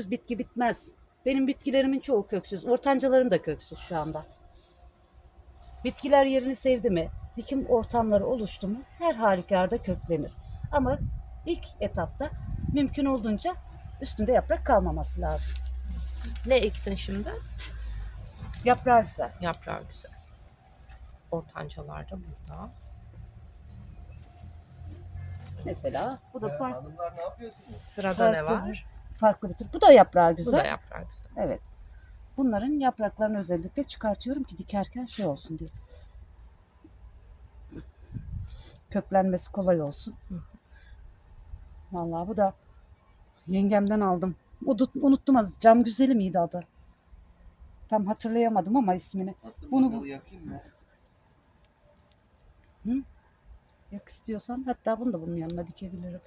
köksüz bitki bitmez. Benim bitkilerimin çoğu köksüz. Ortancalarım da köksüz şu anda. Bitkiler yerini sevdi mi, dikim ortamları oluştu mu her halükarda köklenir. Ama ilk etapta mümkün olduğunca üstünde yaprak kalmaması lazım. Ne ektin şimdi? Yaprağı güzel. Yaprağı güzel. Ortancalar da burada. Mesela bu da hanımlar ne yapıyorsunuz? Sırada ne farklı, var? Farklı bir tür. Bu da yaprağı Bu güzel. da yaprağı güzel. Evet. Bunların yapraklarını özellikle çıkartıyorum ki dikerken şey olsun diye. Köklenmesi kolay olsun. Vallahi bu da yengemden aldım. Unut- Unuttum adı. Cam güzeli miydi adı? Tam hatırlayamadım ama ismini. Tatlım Bunu- mangalı yakayım mı? Yak istiyorsan hatta bunu da bunun yanına dikebilirim.